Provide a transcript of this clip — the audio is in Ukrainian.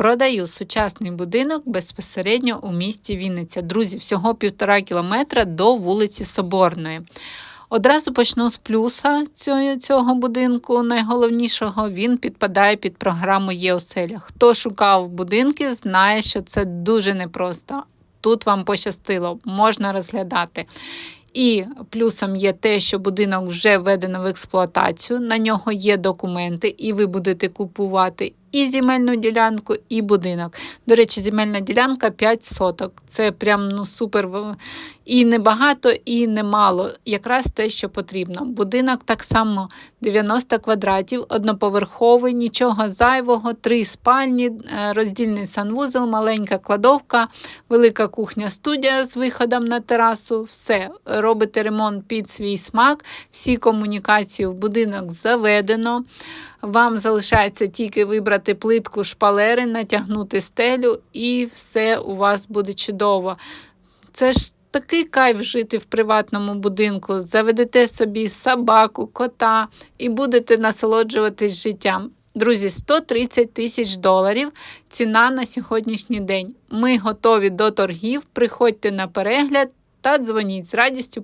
Продаю сучасний будинок безпосередньо у місті Вінниця. Друзі, всього півтора кілометра до вулиці Соборної. Одразу почну з плюса цього, цього будинку. Найголовнішого він підпадає під програму ЄОСЕЛЯ. Хто шукав будинки, знає, що це дуже непросто. Тут вам пощастило, можна розглядати. І плюсом є те, що будинок вже введено в експлуатацію, на нього є документи, і ви будете купувати і земельну ділянку, і будинок. До речі, земельна ділянка 5 соток. Це прям ну супер і небагато, і немало. Якраз те, що потрібно. Будинок так само 90 квадратів, одноповерховий, нічого зайвого, три спальні, е, роздільний санвузол, маленька кладовка, велика кухня-студія з виходом на терасу. Все, робите ремонт під свій смак, всі комунікації в будинок заведено. Вам залишається тільки вибрати плитку шпалери, натягнути стелю, і все у вас буде чудово. Це ж такий кайф жити в приватному будинку. Заведете собі собаку, кота і будете насолоджуватись життям. Друзі, 130 тисяч доларів ціна на сьогоднішній день. Ми готові до торгів. Приходьте на перегляд та дзвоніть з радістю.